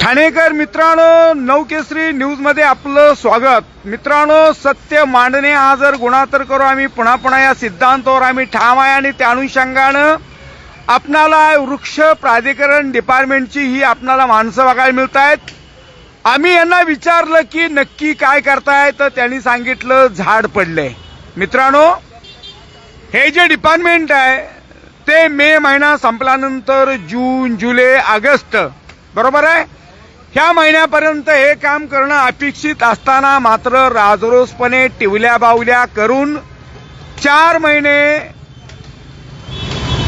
ठाणेकर मित्रांनो नवकेसरी न्यूजमध्ये आपलं स्वागत. मित्रांनो सत्य मांडणे हा जर गुन्हा तर करू आम्ही पुन्हा पुन्हा या सिद्धांतावर आम्ही ठाम आहे आणि त्या अनुषंगानं आपणाला वृक्ष प्राधिकरण डिपार्टमेंटची ही आपणाला माणसं बघायला मिळत आहेत आम्ही यांना विचारलं की नक्की काय करताय तर त्यांनी सांगितलं झाड पडले. मित्रांनो हे जे डिपार्टमेंट आहे ते मे महिना संपल्यानंतर जून जुलै ऑगस्ट बरोबर आहे? ह्या महिन्यापर्यंत हे काम करणं अपेक्षित असताना मात्र राजरोसपणे टिवल्या बावल्या करून चार महिने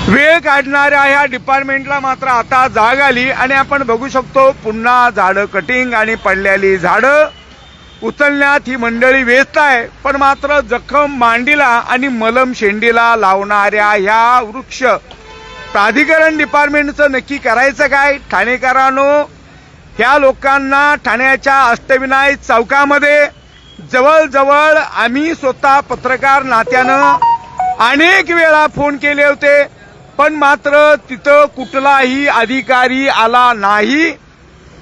वेळ काढणाऱ्या ह्या डिपार्टमेंटला मात्र आता जाग आली आणि आपण बघू शकतो पुन्हा झाडं कटिंग आणि पडलेली झाडं उचलण्यात ही मंडळी व्यस्त आहे. पण मात्र जखम मांडीला आणि मलम शेंडीला लावणाऱ्या ह्या वृक्ष प्राधिकरण डिपार्टमेंटचं नक्की करायचं काय? ठाणेकरांनो ह्या लोकांना ठाण्याच्या अष्टविनायक चौकामध्ये जवळजवळ आम्ही स्वतः पत्रकार नात्यानं अनेक वेळा फोन केले होते पण मात्र तिथं कुठलाही अधिकारी आला नाही.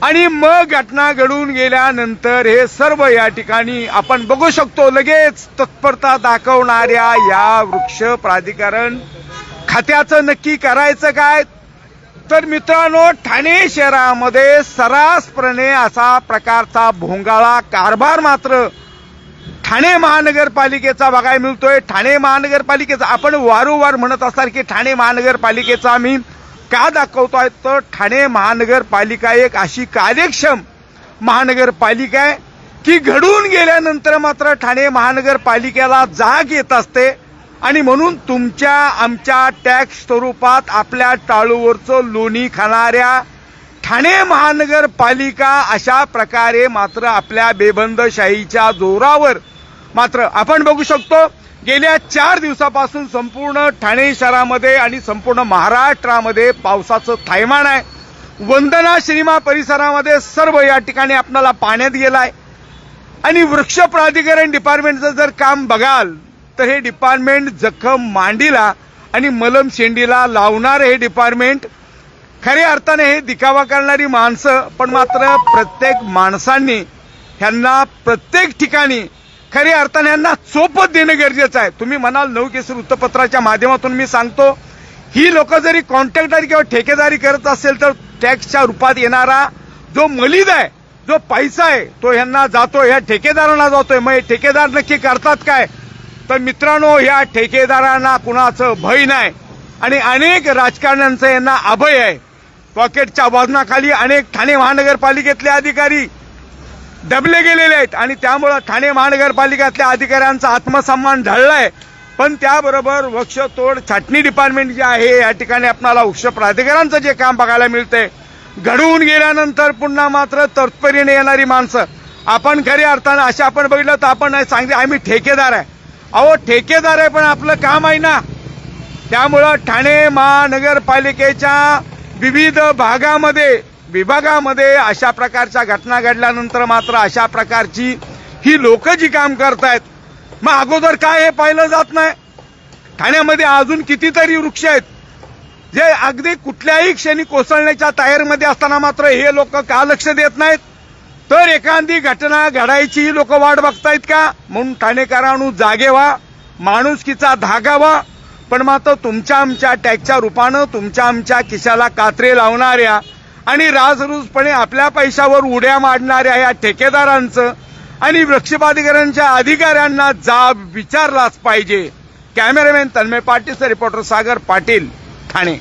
आणि मग घटना घडून गेल्यानंतर हे सर्व या ठिकाणी आपण बघू शकतो. लगेच तत्परता दाखवणाऱ्या या वृक्ष प्राधिकरण खात्याचं नक्की करायचं काय? तर मित्रांनो ठाणे शहरामध्ये सरासपणे असा प्रकारचा भोंगाळा कारभार मात्र ठाणे महानगरपालिकेचा बघायला मिळतोय. ठाणे महानगरपालिकेचा आपण वारंवार म्हणत असाल की ठाणे महानगरपालिकेचा आम्ही का दाखवतोय? तर ठाणे महानगरपालिका एक अशी कार्यक्षम महानगरपालिका आहे की घडून गेल्यानंतर मात्र ठाणे महानगरपालिकेला जाग येत असते. आणि म्हणून तुमच्या आमच्या टॅक्स स्वरूपात आपल्या टाळूवरचं लोणी खाणाऱ्या ठाणे महानगरपालिका अशा प्रकारे मात्र आपल्या बेबंदशाहीच्या जोरावर मात्र आपण बघू शकतो गेल्या चार दिवसापासून संपूर्ण ठाणे शहरामध्ये आणि संपूर्ण महाराष्ट्रामध्ये पावसाचं थैमान आहे. वंदना सिनेमा परिसरामध्ये सर्व या ठिकाणी आपल्याला पाण्यात गेलाय. आणि वृक्ष प्राधिकरण डिपार्टमेंटचं जर काम बघाल तर हे डिपार्टमेंट जखम मांडीला आणि मलम शेंडीला लावणार हे डिपार्टमेंट. खऱ्या अर्थाने हे दिखावा करणारी माणसं पण मात्र प्रत्येक माणसांनी ह्यांना प्रत्येक ठिकाणी खऱ्या अर्थाने यांना चोपत देणं गरजेचं आहे. तुम्ही म्हणाल नऊ केसर वृत्तपत्राच्या माध्यमातून मी सांगतो ही लोक जरी कॉन्ट्रॅक्टदारी किंवा ठेकेदारी करत असेल तर टॅक्सच्या रूपात येणारा जो मलिद आहे जो पैसा आहे तो ह्यांना जातो ह्या ठेकेदारांना जातोय. मग हे ठेकेदार नक्की करतात काय? तर मित्रांनो या ठेकेदारांना कुणाचं भय नाही. आणि अनेक राजकारण्यांचं यांना अभय आहे. पॉकेटच्या वजनाखाली अनेक ठाणे महानगरपालिकेतले अधिकारी दबले गेलेले आहेत. आणि त्यामुळं ठाणे महानगरपालिकेतल्या अधिकाऱ्यांचा आत्मसन्मान ढळलाय पण त्याबरोबर वृक्षतोड छाटणी डिपार्टमेंट जे आहे या ठिकाणी आपणाला वृक्ष प्राधिकरांचं जे काम बघायला मिळतंय घडवून गेल्यानंतर पुन्हा मात्र तत्परीने येणारी माणसं. आपण खऱ्या अर्थानं अशा आपण बघितलं तर आपण नाही सांगते आम्ही ठेकेदार आहे. अहो ठेकेदार आहे पण आपलं काम आहे ना. त्यामुळं ठाणे महानगरपालिकेच्या विविध भागामध्ये विभागामध्ये अशा प्रकारच्या घटना घडल्यानंतर मात्र अशा प्रकारची ही लोक जी काम करतायत मग अगोदर काय हे पाहिलं जात नाही. ठाण्यामध्ये अजून कितीतरी वृक्ष आहेत जे अगदी कुठल्याही क्षणी कोसळण्याच्या तयारीमध्ये असताना मात्र हे लोक का लक्ष देत नाहीत? तर एखादी घटना घडायची लोक वाट बघतायत का? म्हणून ठाणेकरांनो जागे व्हा. माणुसकीचा धागा व्हा. पण मात्र तुमच्या आमच्या टॅक्सच्या रूपानं तुमच्या आमच्या खिशाला कात्रे लावणाऱ्या आणि राजरूजपणे आपल्या पैशावर उड्या मारणाऱ्या या ठेकेदारांचं आणि वृक्षपाधिकाऱ्यांच्या अधिकाऱ्यांना जाब विचारलाच पाहिजे. Cameraman Tanmay Patil reporter Sagar Patil Thane.